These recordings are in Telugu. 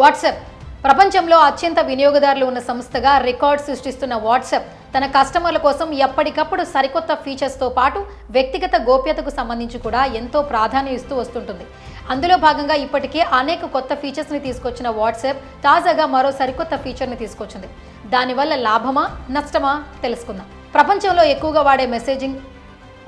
వాట్సాప్. ప్రపంచంలో అత్యంత వినియోగదారులు ఉన్న సంస్థగా రికార్డ్ సృష్టిస్తున్న వాట్సాప్ తన కస్టమర్ల కోసం ఎప్పటికప్పుడు సరికొత్త ఫీచర్స్తో పాటు వ్యక్తిగత గోప్యతకు సంబంధించి కూడా ఎంతో ప్రాధాన్యం ఇస్తూ వస్తుంటుంది. అందులో భాగంగా ఇప్పటికే అనేక కొత్త ఫీచర్స్ని తీసుకొచ్చిన వాట్సాప్ తాజాగా మరో సరికొత్త ఫీచర్ని తీసుకొచ్చింది. దానివల్ల లాభమా నష్టమా తెలుసుకుందాం. ప్రపంచంలో ఎక్కువగా వాడే మెసేజింగ్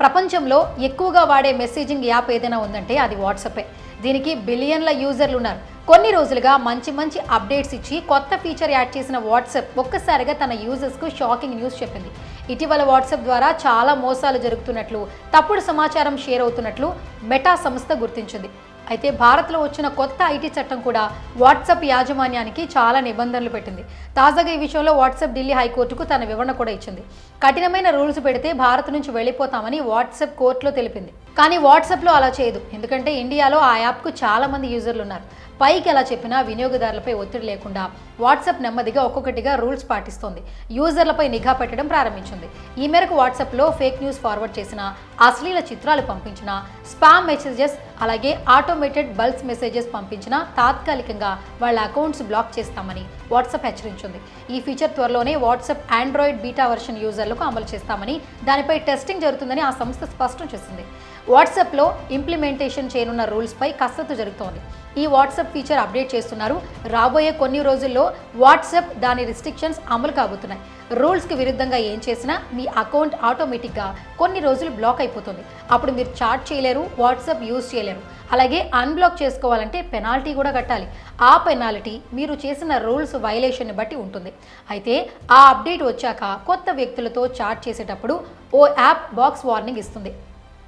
ప్రపంచంలో ఎక్కువగా వాడే మెసేజింగ్ యాప్ ఏదైనా ఉందంటే అది వాట్సాపే. దీనికి బిలియన్ల యూజర్లు ఉన్నారు. కొన్ని రోజులుగా మంచి మంచి అప్డేట్స్ ఇచ్చి కొత్త ఫీచర్ యాడ్ చేసిన వాట్సాప్ ఒక్కసారిగా తన యూజర్స్కు షాకింగ్ న్యూస్ చెప్పింది. ఇటీవల వాట్సాప్ ద్వారా చాలా మోసాలు జరుగుతున్నట్లు తప్పుడు సమాచారం షేర్ అవుతున్నట్లు మెటా సంస్థ గుర్తించింది. అయితే భారత్లో వచ్చిన కొత్త ఐటీ చట్టం కూడా వాట్సాప్ యాజమాన్యానికి చాలా నిబంధనలు పెట్టింది. తాజాగా ఈ విషయంలో వాట్సాప్ ఢిల్లీ హైకోర్టుకు తన వివరణ కూడా ఇచ్చింది. కఠినమైన రూల్స్ పెడితే భారత్ నుంచి వెళ్ళిపోతామని వాట్సాప్ కోర్టులో తెలిపింది. కానీ వాట్సాప్లో అలా చేయదు. ఎందుకంటే ఇండియాలో ఆ యాప్కు చాలా మంది యూజర్లు ఉన్నారు. పైకి ఎలా చెప్పినా వినియోగదారులపై ఒత్తిడి లేకుండా వాట్సాప్ నెమ్మదిగా ఒక్కొక్కటిగా రూల్స్ పాటిస్తోంది. యూజర్లపై నిఘా పెట్టడం ప్రారంభించింది. ఈ మేరకు వాట్సాప్లో ఫేక్ న్యూస్ ఫార్వర్డ్ చేసిన అశ్లీల చిత్రాలు పంపించిన స్పామ్ మెసేజెస్ అలాగే ఆటోమేటెడ్ బల్స్ మెసేజెస్ పంపించిన తాత్కాలికంగా వాళ్ళ అకౌంట్స్ బ్లాక్ చేస్తామని వాట్సాప్ హెచ్చరించింది. ఈ ఫీచర్ త్వరలోనే వాట్సాప్ ఆండ్రాయిడ్ బీటా వర్షన్ యూజర్లకు అమలు చేస్తామని దానిపై టెస్టింగ్ జరుగుతుందని ఆ సంస్థ స్పష్టం చేసింది. వాట్సాప్లో ఇంప్లిమెంటేషన్ చేయనున్న రూల్స్పై కసరత్తు జరుగుతోంది. ఈ వాట్సాప్ వాట్సాప్ ఫీచర్ అప్డేట్ చేస్తున్నారు. రాబోయే కొన్ని రోజుల్లో వాట్సాప్ దాని రిస్ట్రిక్షన్స్ అమలు కాబోతున్నాయి. రూల్స్కి విరుద్ధంగా ఏం చేసినా మీ అకౌంట్ ఆటోమేటిక్గా కొన్ని రోజులు బ్లాక్ అయిపోతుంది. అప్పుడు మీరు చాట్ చేయలేరు వాట్సాప్ యూజ్ చేయలేరు. అలాగే అన్బ్లాక్ చేసుకోవాలంటే పెనాల్టీ కూడా కట్టాలి. ఆ పెనాల్టీ మీరు చేసిన రూల్స్ వైలేషన్ని బట్టి ఉంటుంది. అయితే ఆ అప్డేట్ వచ్చాక కొత్త వ్యక్తులతో చాట్ చేసేటప్పుడు ఓ యాప్ బాక్స్ వార్నింగ్ ఇస్తుంది.